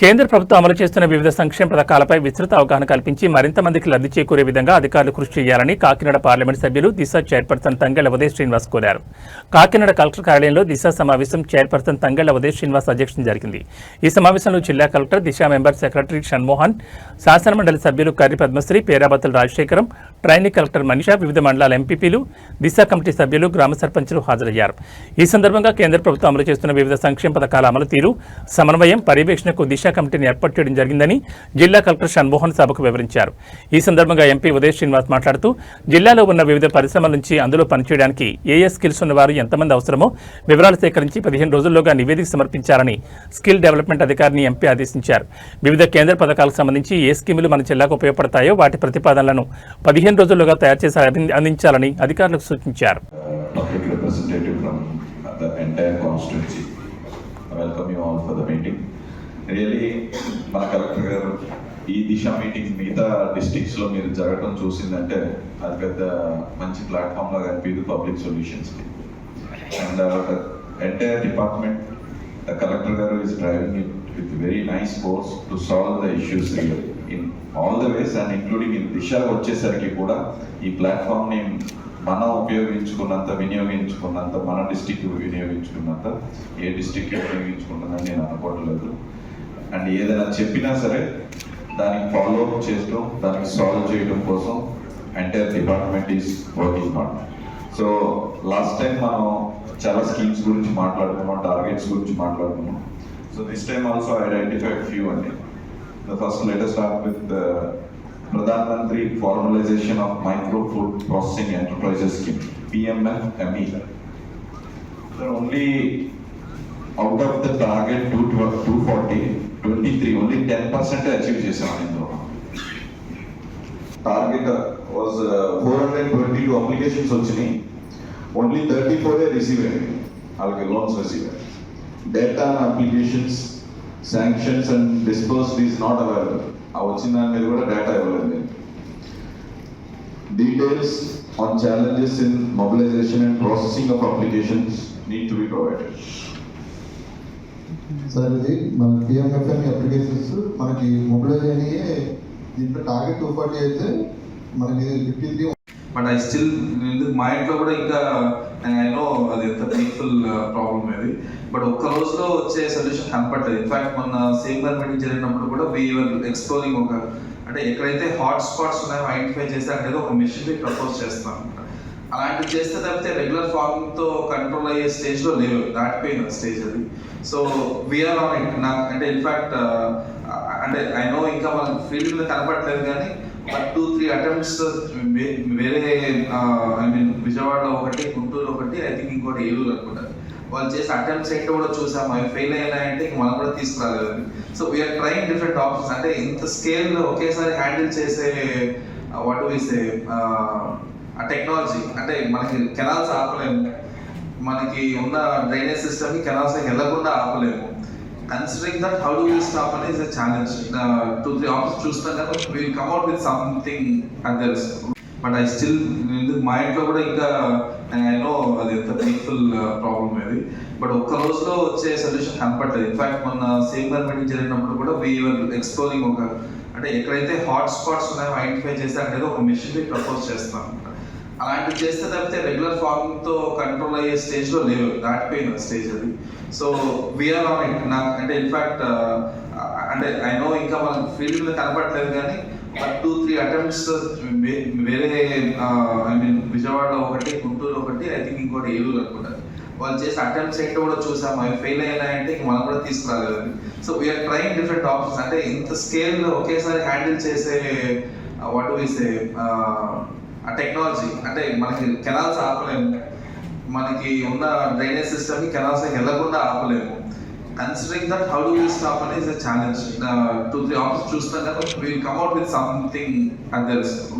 కేంద్ర ప్రభుత్వం అమలు చేస్తున్న వివిధ సంక్షేమ పథకాలపై విస్తృత అవగాహన కల్పించి మరింత మందికి లబ్ధి చేకూరే విధంగా అధికారులు కృషి చేయాలని కాకినాడ పార్లమెంట్ సభ్యులు దిశ చైర్పర్సన్ తంగెళ్ళ ఉదయ్ శ్రీనివాస్ కోరారు. కాకినాడ కలెక్టర్ కార్యాలయంలో దిశ సమావేశం చైర్పర్సన్ తంగెళ్ళ ఉదయ్ శ్రీనివాస్ అధ్యక్షం జరిగింది. ఈ సమావేశంలో జిల్లా collector Disha member secretary Shanmohan శాసనమండలి సభ్యులు కర్రి పద్మశ్రీ పేరాబతుల రాజశేఖరం ట్రైనింగ్ కలెక్టర్ మనీషా వివిధ మండలాల ఎంపీపీలు దిశ కమిటీ సభ్యులు గ్రామ సర్పంచులు హాజరయ్యారు. ఈ సందర్భంగా కేంద్ర ప్రభుత్వం అమలు చేస్తున్న వివిధ సంక్షేమ పథకాల అమలు తీరు సమన్వయం పర్యవేక్షణకు దిశ కమిటీని ఏర్పాటు చేయడం జరిగిందని జిల్లా కలెక్టర్ షణ్మోహన్ సభకు వివరించారు. ఈ సందర్భంగా ఎంపీ ఉదయ్ శ్రీనివాస్ మాట్లాడుతూ జిల్లాలో ఉన్న వివిధ పరిశ్రమల నుంచి అందులో పనిచేయడానికి ఏ ఏ స్కిల్స్ ఉన్నవారు ఎంతమంది అవసరమో వివరాలు సేకరించి పదిహేను రోజుల్లోగా నివేదిక సమర్పించాలని స్కిల్ డెవలప్మెంట్ అధికారిని ఎంపీ ఆదేశించారు. వివిధ కేంద్ర పథకాలకు సంబంధించి ఏ స్కీములు మన జిల్లాకు ఉపయోగపడతాయో వాటి ప్రతిపాదనలను పదిహేను రోజుల్లోగా తయారు చేసి అందించాలని అధికారులకు సూచించారు. మన కలెక్టర్ గారు ఈ దిశ మీటింగ్ మిగతా డిస్ట్రిక్ట్స్లో మీరు జరగడం చూసిందంటే అది పెద్ద మంచి ప్లాట్ఫామ్ లాగా అనిపించదు public సొల్యూషన్స్కి. And entire department the collector garu is driving it with very nice force to solve the issues in all the ways and including in Disha వచ్చేసరికి కూడా ఈ ప్లాట్ఫామ్ని మనం ఉపయోగించుకున్నంత వినియోగించుకున్నంత మన డిస్టిక్ వినియోగించుకున్నంత ఏ డిస్టిక్ వినియోగించుకున్నదని నేను అనుకోవట్లేదు. అండ్ ఏదైనా చెప్పినా సరే దానికి ఫాలో అప్ చేయడం దానికి సాల్వ్ చేయడం కోసం entire department is working on so last time మనం చాలా స్కీమ్స్ గురించి మాట్లాడుకున్నాం టార్గెట్స్ గురించి మాట్లాడుకున్నాం. So this time also identified few అండి. The first letter start with Pradhan Mantri formalisation of micro food processing enterprises scheme PMFME only out of the target two two forty twenty three only ten percent achieve చేసాం ఇందులో target was four hundred twenty two applications వచ్చినాయి. Only thirty four receive అయ్యింది వాళ్ళకి loans receive అయ్యాయి data applications sanctions and dispersed is not available ఆ వచ్చిన దాని మీద కూడా డేటా ఇవ్వలేదు details on challenges in mobilisation and processing of applications need to be provided sir ఇది మన పిఎంఎఫ్ఎం అప్లికేషన్స్. మనకి మొబిలైజ్ అయినాయి దీంట్లో టార్గెట్ టూ ఫార్టీ అయితే మనకి fifty three but I still మా ఇంట్లో కూడా ఇంకా ఐ నో అది ఎంత పెయిన్ఫుల్ ప్రాబ్లమ్ అది బట్ ఒక్క రోజులో వచ్చే సొల్యూషన్ కనపడలేదు. ఇన్ఫాక్ట్ మొన్న సేమ్ గార్ మీటింగ్ జరిగినప్పుడు కూడా వీఆర్ ఎక్స్ప్లోరింగ్ ఒక అంటే ఎక్కడైతే హాట్ స్పాట్స్ ఉన్నాయో ఐడెంటిఫై చేస్తే అంటే ఒక మిషన్ ప్రపోజ్ చేస్తాం అనమాట అలాంటివి చేస్తే తప్పితే రెగ్యులర్ ఫార్మింగ్తో కంట్రోల్ అయ్యే స్టేజ్లో లేవు. దాటిపోయిన స్టేజ్ అది. సో వీఆర్ ఆన్ ఇట్ నాకు అంటే ఇన్ఫాక్ట్ అంటే ఐ నో ఇంకా మన ఫీల్డ్ మీద కనపడలేదు కానీ ఒక టూ త్రీ అటెంప్ట్స్ వేరే ఐ మీన్ విజయవాడలో ఒకటి గుంటూరు ఒకటి ఐ థింక్ ఇంకోటి ఏలూరు అనుకుంటా. వాళ్ళు చేసే అటెంప్ట్స్ ఏంటో కూడా చూసాము. అవి ఫెయిల్ అయ్యాయంటే ఇంక మనం కూడా తీసుకురాలేదు so we are trying different options అంటే ఇంత స్కేల్ ఒకేసారి హ్యాండిల్ చేసే వాట్ సే ఆ టెక్నాలజీ అంటే మనకి కెనాల్స్ ఆపలేము. మనకి ఉన్న డ్రైనేజ్ సిస్టమ్కి కెనాల్స్ వెళ్ళకుండా ఆపలేము. Considering that how do we stop అనేది is challenge two three options చూస్తాం కదా will come out with something అని తెలుసు బట్ ఐ స్టిల్ మా ఇంట్లో కూడా ఇంకా నో అది ఎంత పెయిన్ఫుల్ ప్రాబ్లమ్ అది బట్ ఒక్క రోజులో వచ్చే సొల్యూషన్ కనపడలేదు. ఇన్ఫాక్ట్ మొన్న సేమ్ గవర్నమెంట్ జరిగినప్పుడు కూడా వీఆర్ ఎక్స్ప్లోరింగ్ ఒక అంటే ఎక్కడైతే హాట్ స్పాట్స్ ఉన్నాయో ఐడెంటిఫై చేస్తే అనేది ఒక మిషన్ ప్రపోజ్ చేస్తాం అలాంటివి చేస్తే తప్పితే రెగ్యులర్ ఫార్మింగ్తో కంట్రోల్ అయ్యే స్టేజ్లో లేవు. దాటిపోయిన స్టేజ్ అది. సో వీఆర్ ఆన్ ఇట్ నాకు అంటే ఇన్ఫాక్ట్ అంటే ఐ నో ఇంకా మనం ఫీల్డ్ మీద కనపడలేదు కానీ బట్ టూ త్రీ అటెంప్ట్స్ వేరే ఐ మీన్ విజయవాడలో ఒకటి గుంటూరు ఒకటి ఐ థింక్ ఇంకోటి ఏలూరు అనుకుంటా. వాళ్ళు చేసే అటెంప్ట్స్ ఏంటో కూడా చూసాము అవి ఫెయిల్ అయ్యాయంటే ఇంక మనం కూడా తీసుకురాలేదు so we are trying different options అంటే ఇంత స్కేల్ ఒకేసారి హ్యాండిల్ చేసే వాట్ సే ఆ టెక్నాలజీ అంటే మనకి కెనాల్స్ ఆపలేము. మనకి ఉన్న డ్రైనేజ్ సిస్టమ్ కెనాల్స్ వెళ్ళకుండా ఆపలేము. Considering that how do we stop అనేది ఛాలెంజ్ టూ త్రీ ఆప్షన్స్ చూస్తాం కదా will come with something others